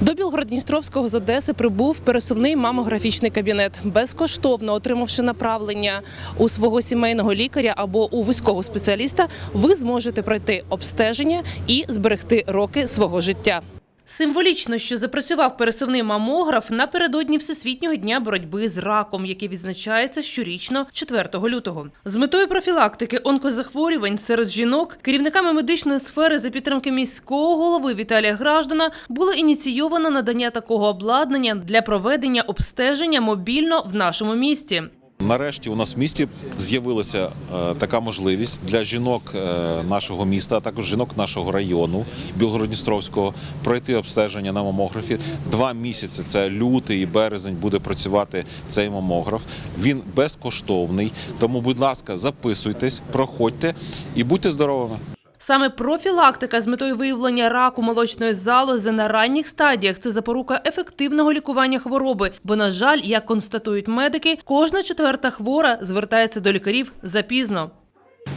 До Білгород-Дністровського з Одеси прибув пересувний мамографічний кабінет. Безкоштовно отримавши направлення у свого сімейного лікаря або у вузького спеціаліста, ви зможете пройти обстеження і зберегти роки свого життя. Символічно, що запрацював пересувний мамограф напередодні Всесвітнього дня боротьби з раком, який відзначається щорічно 4 лютого. З метою профілактики онкозахворювань серед жінок керівниками медичної сфери за підтримки міського голови Віталія Граждана було ініційовано надання такого обладнання для проведення обстеження мобільно в нашому місті. Нарешті у нас в місті з'явилася е, така можливість для жінок е, нашого міста, а також жінок нашого району Білгородністровського пройти обстеження на мамографі. Два місяці це лютий і березень буде працювати цей мамограф. Він безкоштовний. Тому, будь ласка, записуйтесь, проходьте і будьте здоровими. Саме профілактика з метою виявлення раку молочної залози на ранніх стадіях це запорука ефективного лікування хвороби. Бо, на жаль, як констатують медики, кожна четверта хвора звертається до лікарів запізно.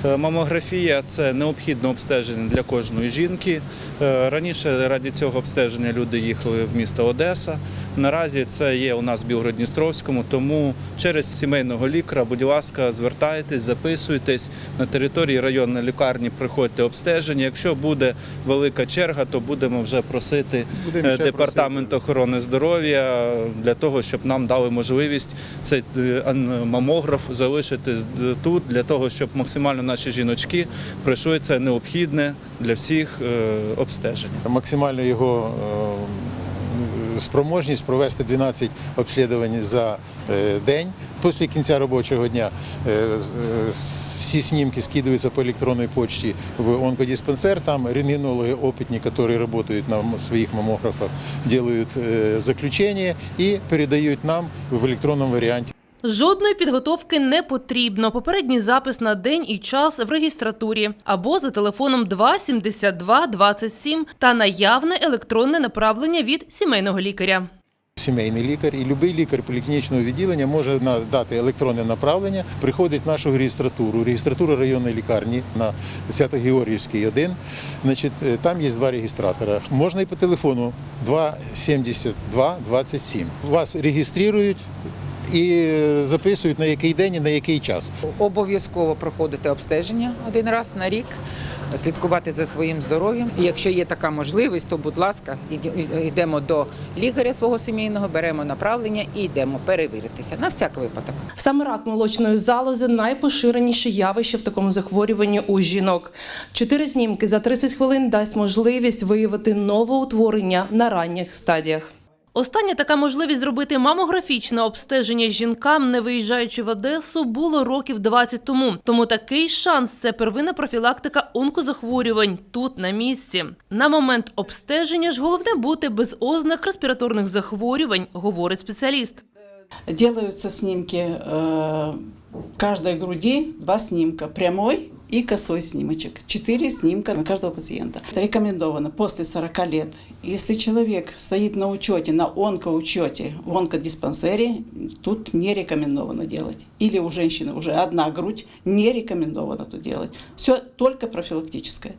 Е, Мамографія це необхідне обстеження для кожної жінки. Е, Раніше раді цього обстеження люди їхали в місто Одеса. Наразі це є у нас в Білгород-Дністровському, тому через сімейного лікаря, будь ласка, звертайтесь, записуйтесь на території районної лікарні, приходьте обстеження. Якщо буде велика черга, то будемо вже просити Будемо е, ще департамент охорони здоров'я для того, щоб нам дали можливість цей мамограф залишити тут, для того, щоб максимально наші жіночки пройшли це необхідне для всіх е, обстеження. Максимально його е, спроможність провести 12 обслідувань за е, день. Після кінця робочого дня всі снімки скидываются по електронній почті в онкодиспансер. Там рентгенологи опытні, які працюють на своїх мамографах, е, заключення і передають нам в електронному варіанті. Жодної підготовки не потрібно. Попередній запис на день і час в регістратурі або за телефоном 2 72 27 та наявне електронне направлення від сімейного лікаря. Сімейний лікар і будь-який лікар поліклінічного відділення може надати електронне направлення, приходить в нашу реєстратуру, реєстратура районної лікарні на Свято-Георгіївський 1. Значить, е, там є два реєстратора. Можна і по телефону 272 27. Вас реєструють і записують на який день і на який час. Обов'язково проходити обстеження один раз на рік, слідкувати за своїм здоров'ям. І якщо є така можливість, то будь ласка, йдемо до лікаря свого сімейного, беремо направлення і йдемо перевіритися на всяк випадок. Саме рак молочної залози найпоширеніше явище в такому захворюванні у жінок. Чотири знімки за 30 хвилин дасть можливість виявити новоутворення на ранніх стадіях. Остання така можливість зробити мамографічне обстеження жінкам, не виїжджаючи в Одесу, було років 20 тому. Тому такий шанс це первинна профілактика онкозахворювань тут на місці. На момент обстеження ж головне бути без ознак респіраторних захворювань, говорить спеціаліст. Делаются снимки э, груди, два снимка, прямой и косой снимочек. Четыре снимка на каждого пациента. Это рекомендовано после 40 лет. Если человек стоит на учете, на онкоучете в онкодиспансере, тут не рекомендовано делать. Или у женщины уже одна грудь, не рекомендовано тут делать. Все только профилактическое.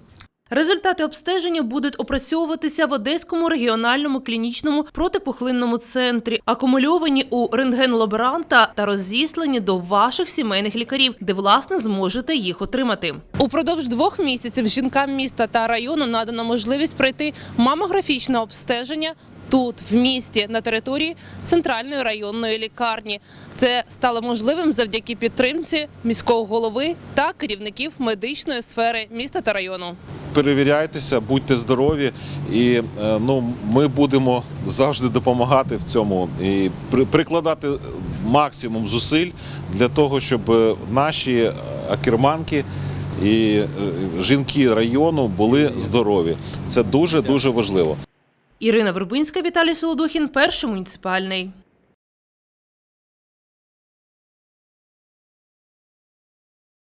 Результати обстеження будуть опрацьовуватися в Одеському регіональному клінічному протипухлинному центрі, акумульовані у рентген-лаборанта та розіслані до ваших сімейних лікарів, де власне зможете їх отримати. Упродовж двох місяців жінкам міста та району надано можливість пройти мамографічне обстеження. Тут, в місті, на території центральної районної лікарні, це стало можливим завдяки підтримці міського голови та керівників медичної сфери міста та району. Перевіряйтеся, будьте здорові, і е, ну ми будемо завжди допомагати в цьому і прикладати максимум зусиль для того, щоб е, наші акерманки і е, жінки району були здорові. Це дуже дуже важливо. Ірина Вербинська, Віталій Солодухін, перший муніципальний.